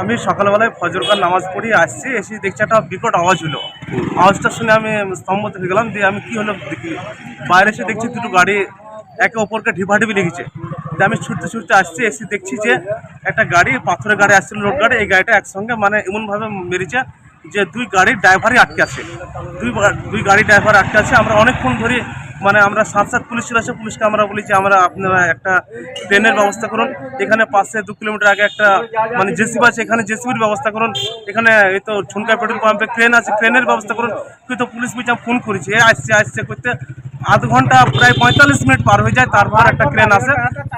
আমি সকালবেলায় ফজরকার নামাজ পড়ি আসছি, এসে দেখছি একটা বিকট আওয়াজ হলো। আওয়াজটা শুনে আমি স্তম্ভতে হয়ে গেলাম, দিয়ে আমি কি হলো দেখি, বাইরে এসে দেখছি দুটো গাড়ি একে অপরকে ঢিপাঢিপি লেগেছে। দিয়ে আমি ছুটতে ছুটতে আসছি, এসে দেখছি যে একটা গাড়ি, পাথরের গাড়ি আসছিল লোড গাড়ি, এই গাড়িটা একসঙ্গে মানে এমনভাবে মেরেছে যে দুই গাড়ির ড্রাইভারই আটকে আছে। দুই দুই গাড়ি ড্রাইভার আটকে আছে, আমরা অনেকক্ষণ ধরে মানে আমরা সাত সাত পুলিশ আসে পুলিশকে আমরা বলি যে আমরা আপনারা একটা ট্রেনের ব্যবস্থা করুন। এখানে পাশে দু কিলোমিটার আগে একটা মানে জেসিবি আছে, এখানে জেসিবির ব্যবস্থা করুন। এখানে এই তো ঝুনকা পেট্রোল পাম্পে ক্রেন আছে, ক্রেনের ব্যবস্থা করুন। কিন্তু পুলিশ বুঝে ফোন করেছি, এ আসছে আসছে করতে। আধ ঘণ্টা প্রায় পঁয়তাল্লিশ মিনিট পার হয়ে যায়, তারপর একটা ক্রেন আসে।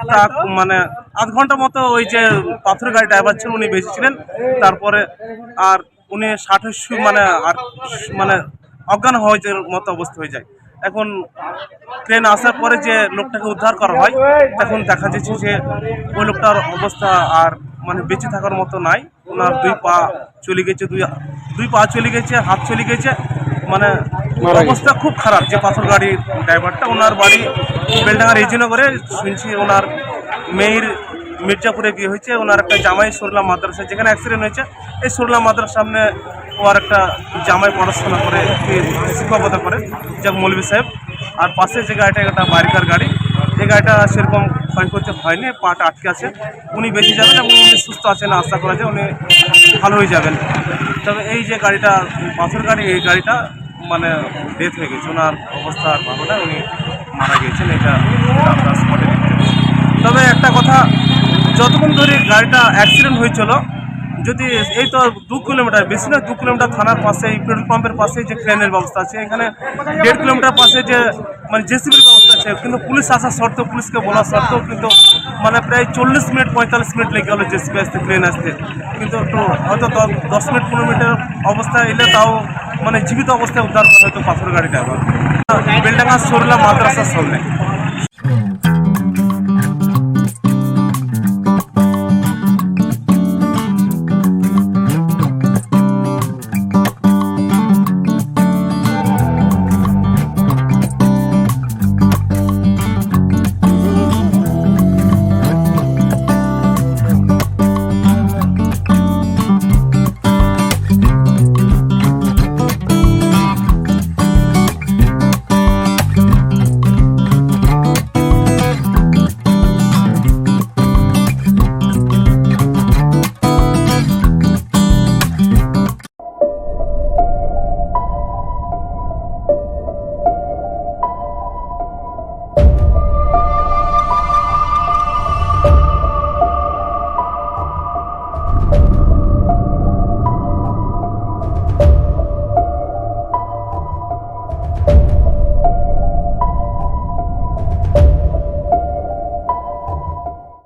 তা মানে আধ ঘণ্টা মতো ওই যে পাথরের গাড়ি ড্রাইভার ছিল, উনি বেঁচেছিলেন তারপরে আর উনি ষাটের সু- মানে আর মানে অজ্ঞান হওয়ার মতো অবস্থা হয়ে যায়। এখন ট্রেন আসার পরে যে লোকটাকে উদ্ধার করা হয় তখন দেখা যাচ্ছে যে ওই লোকটার অবস্থা আর মানে বেঁচে থাকার মতো নাই। ওনার দুই পা চলে গেছে দুই দুই পা চলে গেছে হাত চলে গেছে। মানে অবস্থা খুব খারাপ। যে পাথর গাড়ির ড্রাইভারটা ওনার বাড়ি বেলডাঙ্গার এজিনগরে শুনছি ওনার মেয়ের মির্জাপুরে বিয়ে হয়েছে। ওনার একটা জামাই সরলা মাদ্রাসা যেখানে অ্যাক্সিডেন্ট হয়েছে এই সরলা মাদ্রাসার সামনে ওর একটা জামাই পড়াশোনা করে শিক্ষকতা করে, যাক মৌলভী সাহেব। আর পাশে যে গাড়িটা একটা বারিকার গাড়ি। এই গাড়িটা সেরকম ক্ষয়ক্ষতি হয়নি, পাটা আটকে আছে। উনি বেঁচে যাবেন এবং উনি সুস্থ আছেন, আশা করা যায় উনি ভালো হয়ে যাবেন। তবে এই যে গাড়িটা, পাথর গাড়ি, এই গাড়িটা মানে ডেথ হয়ে গেছে। ওনার অবস্থা আর ভালো না, উনি মারা গিয়েছেন, এটা স্পটে তবে একটা কথা, যতক্ষণ ধরে গাড়িটা অ্যাক্সিডেন্ট হয়েছিল যদি এই তো দু কিলোমিটার, বেশি না, দু কিলোমিটার থানার পাশে, এই পেট্রোল পাম্পের পাশে যে ক্রেনের ব্যবস্থা আছে, এখানে দেড় কিলোমিটার পাশে যে মানে জেসিবির ব্যবস্থা আছে, কিন্তু পুলিশ আসা সত্ত্বেও পুলিশকে বলা সত্ত্বেও কিন্তু মানে প্রায় চল্লিশ মিনিট, পঁয়তাল্লিশ মিনিট লেগে গেলো জেসিবি আসতে ক্রেন আসতে। কিন্তু একটু হয়তো দশ মিনিট, পনেরো মিনিটের অবস্থা এলে তাও মানে জীবিত অবস্থায় উদ্ধার করা হয়তো পাথর গাড়িটা আবার বেলডাঙ্গা সরলা মাদ্রাসার সামনে।